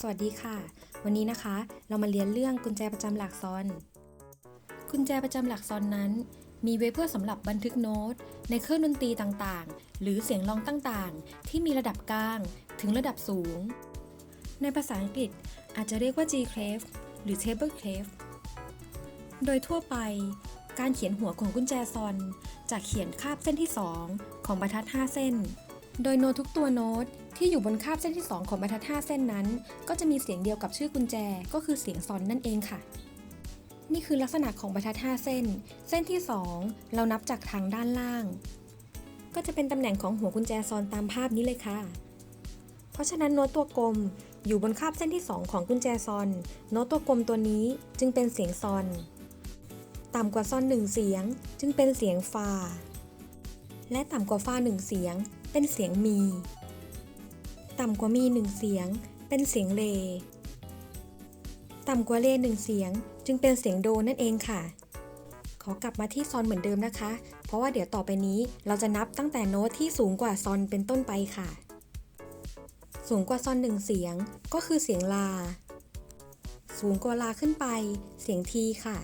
สวัสดีค่ะ วันนี้นะคะ เรามาเรียนเรื่องกุญแจประจำหลักซอน กุญแจประจำหลักซอนนั้น มีไว้เพื่อสำหรับบันทึกโน้ต ในเครื่องดนตรีต่างๆ หรือเสียงร้องต่างๆ ที่มีระดับกลางถึงระดับสูง ในภาษาอังกฤษอาจจะเรียกว่า G clef หรือ treble clef โดยทั่วไปการเขียนหัวของกุญแจซอนจะเขียนคาบเส้นที่ 2 ของบรรทัด 5 เส้น โดยโน้ตทุกตัวโน้ต ที่อยู่บนคาบเส้นที่ 2 ของบรรทัด5เส้นนั้น ก็จะมีเสียงเดียวกับชื่อกุญแจ ก็คือเสียงซอนนั่นเองค่ะ นี่คือลักษณะของบรรทัด5เส้น เส้นที่ 2 เรานับจากทางด้านล่าง ก็จะเป็นตำแหน่งของหัวกุญแจซอนตามภาพนี้เลยค่ะ เพราะฉะนั้นโน้ตตัวกลมอยู่บนคาบเส้นที่ 2 ของกุญแจซอน โน้ตตัวกลมตัวนี้จึงเป็นเสียงซอน ต่ำกว่าซอนหนึ่งเสียง จึงเป็นเสียงฟา และต่ำกว่าฟาหนึ่งเสียง เป็นเสียงมี ต่ำกว่ามีหนึ่งเสียง เป็นเสียงเล ต่ำกว่าเลหนึ่งเสียง จึงเป็นเสียงโดนั่นเองค่ะ ขอกลับมาที่ซอนเหมือนเดิมนะคะ เพราะว่าเดี๋ยวต่อไปนี้เราจะนับตั้งแต่โน้ตที่สูงกว่าซอนเป็นต้นไปค่ะ สูงกว่าซอนหนึ่งเสียง ก็คือเสียงลา สูงกว่าลาขึ้นไป เสียงทีค่ะ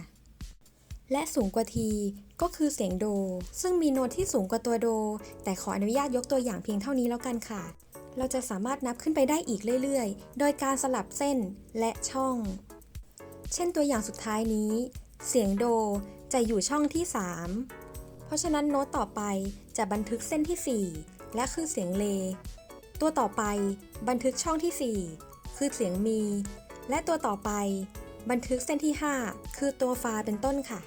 และสูงกว่าทีก็คือเสียงโด ซึ่งมีโน้ตที่สูงกว่าตัวโด แต่ขออนุญาตยกตัวอย่างเพียงเท่านี้แล้วกันค่ะ เราจะสามารถนับขึ้นไปได้อีกเรื่อยๆ โดยการสลับเส้นและช่อง เช่นตัวอย่างสุดท้ายนี้ เสียงโดจะอยู่ช่องที่ 3 เพราะฉะนั้นโน้ตต่อไปจะบันทึกเส้นที่ 4 และคือเสียงเล ตัวต่อไปบันทึกช่องที่ 4 คือเสียงมี และตัวต่อไป บันทึกเส้นที่ 5 คือตัวฟาเป็นต้นค่ะ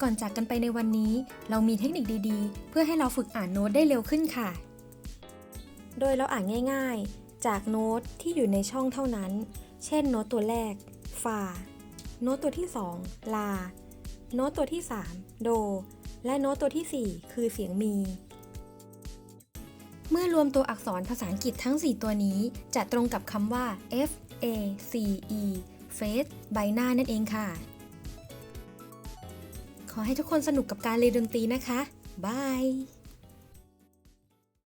ก่อนจากกันไปในวันนี้ เรามีเทคนิคดีๆ เพื่อให้เราฝึกอ่านโน้ตได้เร็วขึ้นค่ะ โดยเราอ่านง่ายๆ จากโน้ตที่อยู่ในช่องเท่านั้น เช่นโน้ตตัวแรกฟาโน้ตตัวที่ 2 ลา โน้ตตัวที่ 3 โด และโน้ตตัวทีสี่ 4 คือเสียงมี เมื่อรวมตัวอักษรภาษาอังกฤษทั้ง 4 ตัวนี้ จะตรงกับคำว่า F A C E face ใบหน้านั่นเองค่ะ ขอให้ทุกคนสนุกกับการเรียนดนตรีนะคะ บาย